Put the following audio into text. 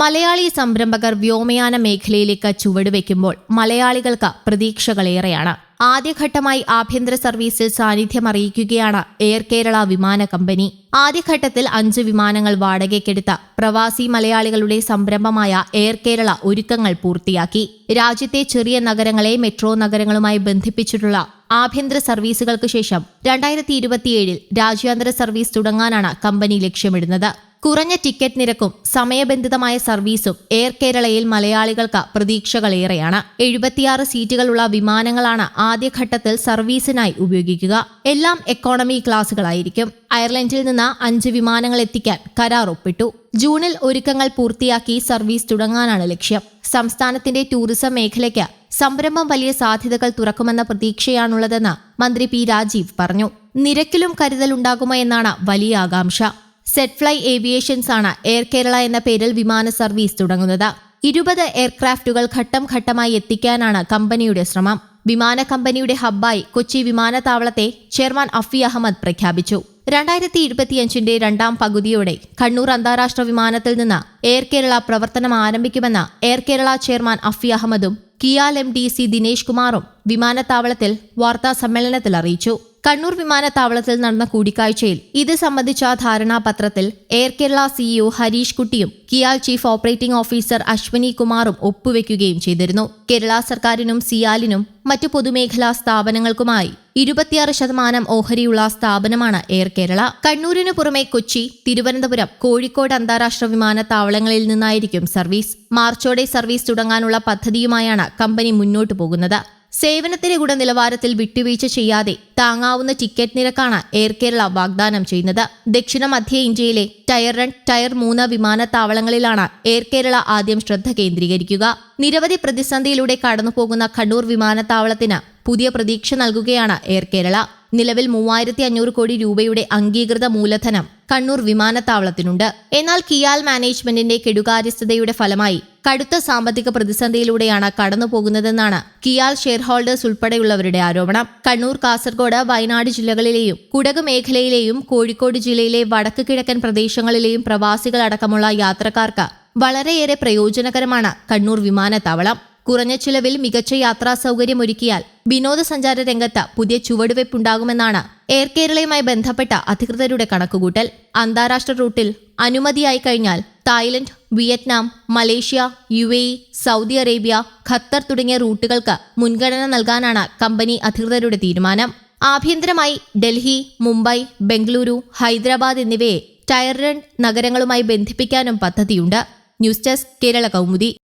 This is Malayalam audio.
മലയാളി സംരംഭകർ വ്യോമയാന മേഖലയിലേക്ക് ചുവടുവെക്കുമ്പോൾ മലയാളികൾക്ക് പ്രതീക്ഷകളേറെയാണ്. ആദ്യഘട്ടമായി ആഭ്യന്തര സർവീസിൽ സാന്നിധ്യം അറിയിക്കുകയാണ് എയർ കേരള വിമാന കമ്പനി. ആദ്യഘട്ടത്തിൽ അഞ്ച് വിമാനങ്ങൾ വാടകയ്ക്കെടുത്ത പ്രവാസി മലയാളികളുടെ സംരംഭമായ എയർ കേരള ഒരുക്കങ്ങൾ പൂർത്തിയാക്കി. രാജ്യത്തെ ചെറിയ നഗരങ്ങളെ മെട്രോ നഗരങ്ങളുമായി ബന്ധിപ്പിച്ചിട്ടുള്ള ആഭ്യന്തര സർവീസുകൾക്ക് ശേഷം രണ്ടായിരത്തി ഇരുപത്തിയേഴിൽ രാജ്യാന്തര സർവീസ് തുടങ്ങാനാണ് കമ്പനി ലക്ഷ്യമിടുന്നത്. കുറഞ്ഞ ടിക്കറ്റ് നിരക്കും സമയബന്ധിതമായ സർവീസും എയർ കേരളയിൽ മലയാളികൾക്ക് പ്രതീക്ഷകളേറെയാണ്. എഴുപത്തിയാറ് സീറ്റുകളുള്ള വിമാനങ്ങളാണ് ആദ്യഘട്ടത്തിൽ സർവീസിനായി ഉപയോഗിക്കുക. എല്ലാം എക്കോണമി ക്ലാസുകളായിരിക്കും അയർലൻഡിൽ നിന്ന് അഞ്ച് വിമാനങ്ങൾ എത്തിക്കാൻ കരാർ ഒപ്പിട്ടു. ജൂണിൽ ഒരുക്കങ്ങൾ പൂർത്തിയാക്കി സർവീസ് തുടങ്ങാനാണ് ലക്ഷ്യം. സംസ്ഥാനത്തിന്റെ ടൂറിസം മേഖലയ്ക്ക് സംരംഭം വലിയ സാധ്യതകൾ തുറക്കുമെന്ന പ്രതീക്ഷയാണുള്ളതെന്ന് മന്ത്രി പി രാജീവ് പറഞ്ഞു. നിരക്കിലും കരുതലുണ്ടാകുമോ എന്നാണ് വലിയ ആകാംക്ഷ. സെറ്റ് ഫ്ലൈ ഏവിയേഷൻസ് ആണ് എയർ കേരള എന്ന പേരിൽ വിമാന സർവീസ് തുടങ്ങുന്നത്. ഇരുപത് എയർക്രാഫ്റ്റുകൾ ഘട്ടം ഘട്ടമായി എത്തിക്കാനാണ് കമ്പനിയുടെ ശ്രമം. വിമാന കമ്പനിയുടെ ഹബ്ബായി കൊച്ചി വിമാനത്താവളത്തെ ചെയർമാൻ അഫി അഹമ്മദ് പ്രഖ്യാപിച്ചു. രണ്ടായിരത്തി ഇരുപത്തിയഞ്ചിന്റെ രണ്ടാം പകുതിയോടെ കണ്ണൂർ അന്താരാഷ്ട്ര വിമാനത്തിൽ നിന്ന് എയർ കേരള പ്രവർത്തനം ആരംഭിക്കുമെന്ന് Air Kerala chairman Afi അഹമ്മദും KIAL M D C Dinesh കുമാറും വിമാനത്താവളത്തിൽ വാർത്താ സമ്മേളനത്തിൽ അറിയിച്ചു. കണ്ണൂർ വിമാനത്താവളത്തിൽ നടന്ന കൂടിക്കാഴ്ചയിൽ ഇത് സംബന്ധിച്ച ധാരണാപത്രത്തിൽ എയർ കേരള സിഇഒ ഹരീഷ് കുട്ടിയും KIAL chief operating officer Ashwani കുമാറും ഒപ്പുവെക്കുകയും ചെയ്തിരുന്നു. കേരള സർക്കാരിനും സിയാലിനും മറ്റു പൊതുമേഖലാ സ്ഥാപനങ്ങൾക്കുമായി ഇരുപത്തിയാറ് ശതമാനം ഓഹരിയുള്ള സ്ഥാപനമാണ് എയർ കേരള. കണ്ണൂരിനു പുറമെ കൊച്ചി തിരുവനന്തപുരം കോഴിക്കോട് അന്താരാഷ്ട്ര വിമാനത്താവളങ്ങളിൽ നിന്നായിരിക്കും സർവീസ്. മാർച്ചോടെ സർവീസ് തുടങ്ങാനുള്ള പദ്ധതിയുമായാണ് കമ്പനി മുന്നോട്ടു പോകുന്നത്. സേവനത്തിന്റെ ഗുണനിലവാരത്തിൽ വിട്ടുവീഴ്ച ചെയ്യാതെ താങ്ങാവുന്ന ടിക്കറ്റ് നിരക്കാണ് എയർ കേരള വാഗ്ദാനം ചെയ്യുന്നത്. ദക്ഷിണ മധ്യ ഇന്ത്യയിലെ ടയർ രൺ ടയർ മൂന്ന് വിമാനത്താവളങ്ങളിലാണ് എയർ കേരള ആദ്യം ശ്രദ്ധ കേന്ദ്രീകരിക്കുക. നിരവധി പ്രതിസന്ധിയിലൂടെ കടന്നുപോകുന്ന കണ്ണൂർ വിമാനത്താവളത്തിന് പുതിയ പ്രതീക്ഷ നൽകുകയാണ് എയർ കേരള. നിലവിൽ മൂവായിരത്തി അഞ്ഞൂറ് കോടി രൂപയുടെ അംഗീകൃത മൂലധനം കണ്ണൂർ വിമാനത്താവളത്തിനുണ്ട്. എന്നാൽ കിയാൽ മാനേജ്മെന്റിന്റെ കെടുകാര്യസ്ഥതയുടെ ഫലമായി കടുത്ത സാമ്പത്തിക പ്രതിസന്ധിയിലൂടെയാണ് കടന്നുപോകുന്നതെന്നാണ് കിയാൽ ഷെയർ ഹോൾഡേഴ്സ് ഉൾപ്പെടെയുള്ളവരുടെ ആരോപണം. കണ്ണൂർ കാസർഗോഡ് വയനാട് ജില്ലകളിലെയും കുടക് മേഖലയിലെയും കോഴിക്കോട് ജില്ലയിലെ വടക്ക് കിഴക്കൻ പ്രദേശങ്ങളിലെയും പ്രവാസികളടക്കമുള്ള യാത്രക്കാർക്ക് വളരെയേറെ പ്രയോജനകരമാണ് കണ്ണൂർ വിമാനത്താവളം കുറഞ്ഞ ചിലവിൽ മികച്ച യാത്രാ സൗകര്യമൊരുക്കിയാൽ വിനോദസഞ്ചാര രംഗത്ത് പുതിയ ചുവടുവയ്പുണ്ടാകുമെന്നാണ് എയർ കേരളയുമായി ബന്ധപ്പെട്ട അധികൃതരുടെ കണക്കുകൂട്ടൽ. അന്താരാഷ്ട്ര റൂട്ടിൽ അനുമതിയായി കഴിഞ്ഞാൽ Thailand Vietnam Malaysia U A Saudi Arabia Qatar തുടങ്ങിയ റൂട്ടുകൾക്ക് മുൻഗണന നൽകാനാണ് കമ്പനി അധികൃതരുടെ തീരുമാനം. ആഭ്യന്തരമായി ഡൽഹി മുംബൈ ബംഗളൂരു ഹൈദരാബാദ് എന്നിവയെ ടയർ രൺ നഗരങ്ങളുമായി ബന്ധിപ്പിക്കാനും പദ്ധതിയുണ്ട്. News desk Kerala Kaumudi.